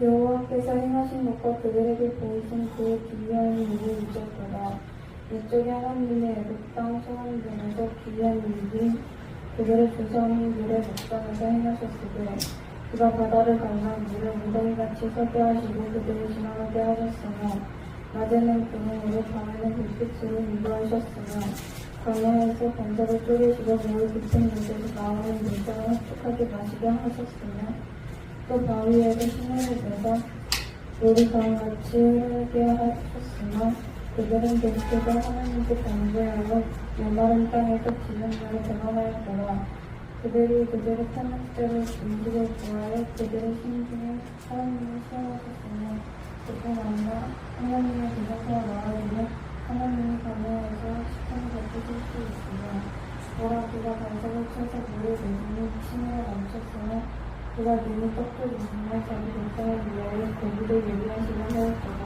여호와께서 행하신 것과 그들에게 보이신 그의 기이한 일을 잊었도다. 이쪽에 하나님의 애굽 땅 소원들에서 기이한 일이 그들의 조상이 물의 목전에서 행하셨으되 그가 바다를 갈라 물을 무더기같이 서게 하시고 그들을 지나가게 하셨으며 낮에는 구름으로 밤에는 불빛으로 인도하셨으며 광야에서 번제를 쪼개시고 물을 깊은 곳에서 나오는 물장을 흡족하게 마시게 하셨으며 또 바위에도 신호 를 내서 물이 강같이 흐르게 하셨으며 그들은 계속해서 하나님께 범죄하여 메마른 땅에서 지존자를 대망하였더라. 그들이 그들의 탄핵대로 음식을 구하여 그들의 심중에 하나님을 시험하셨으며 그뿐 아니라 하나님의 대적과 나아지며 하나님이 강야에서 식당을 버티실 수 있으며 보라 그가 반석을 쳐서 물을 내주니 침을 멈췄으며 그가 눈이 떡도 주시며 자기 백성을 위하여 고기를 예비하시려 하였도다